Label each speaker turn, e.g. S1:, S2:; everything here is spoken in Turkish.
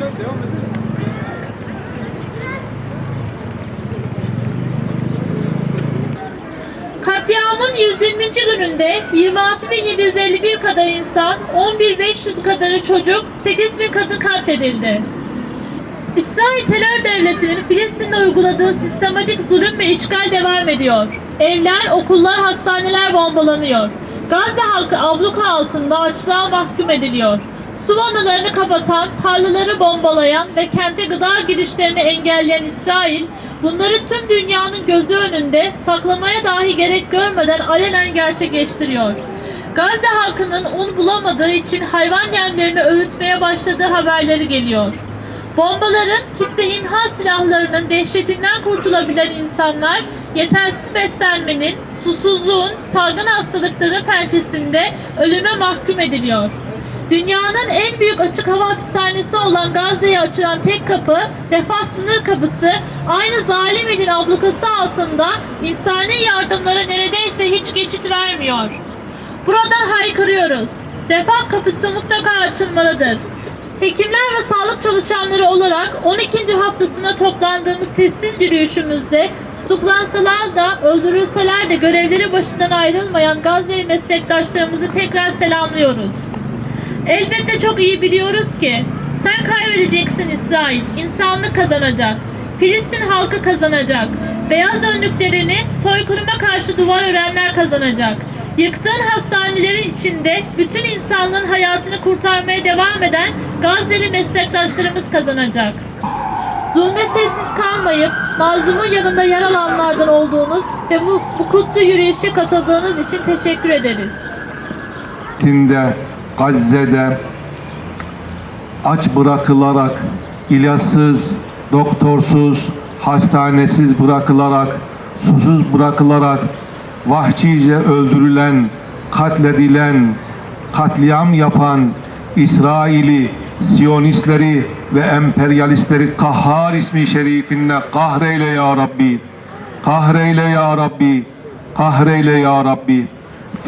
S1: Hocam devam edelim.
S2: Katliamın 120. gününde 26.751 kadar insan, 11.500 kadarı çocuk, 8.000 kadın katledildi. İsrail terör devletinin Filistin'de uyguladığı sistematik zulüm ve işgal devam ediyor. Evler, okullar, hastaneler bombalanıyor. Gazze halkı abluka altında açlığa mahkum ediliyor. Su vanalarını kapatan, tarlaları bombalayan ve kente gıda girişlerini engelleyen İsrail, bunları tüm dünyanın gözü önünde saklamaya dahi gerek görmeden alenen gerçekleştiriyor. Gazze halkının un bulamadığı için hayvan yemlerini öğütmeye başladığı haberleri geliyor. Bombaların, kitle imha silahlarının dehşetinden kurtulabilen insanlar yetersiz beslenmenin, susuzluğun, salgın hastalıkların pençesinde ölüme mahkum ediliyor. Dünyanın en büyük açık hava hapishanesi olan Gazze'ye açılan tek kapı, refah sınır kapısı, aynı zalim elin ablukası altında insani yardımlara neredeyse hiç geçit vermiyor. Buradan haykırıyoruz. Refah kapısı mutlaka açılmalıdır. Hekimler ve sağlık çalışanları olarak 12. haftasına toplandığımız sessiz yürüyüşümüzde tutuklansalar da öldürülseler de görevleri başından ayrılmayan Gazze'li meslektaşlarımızı tekrar selamlıyoruz. Elbette çok iyi biliyoruz ki sen kaybedeceksin İsrail, insanlık kazanacak. Filistin halkı kazanacak. Beyaz önlüklerini soykırıma karşı duvar örenler kazanacak. Yıktığın hastanelerin içinde bütün insanlığın hayatını kurtarmaya devam eden Gazze'li meslektaşlarımız kazanacak. Zulme sessiz kalmayıp mazlumun yanında yer alanlardan olduğunuz ve bu, bu kutlu yürüyüşe katıldığınız için teşekkür ederiz.
S3: Filistin'de, Gazze'de aç bırakılarak, ilaçsız, doktorsuz, hastanesiz bırakılarak, susuz bırakılarak, vahşice öldürülen, katledilen, katliam yapan İsrail'i, Siyonistleri ve emperyalistleri Kahhar ismi şerifinle kahreyle ya Rabbi. Kahreyle ya Rabbi. Kahreyle ya Rabbi.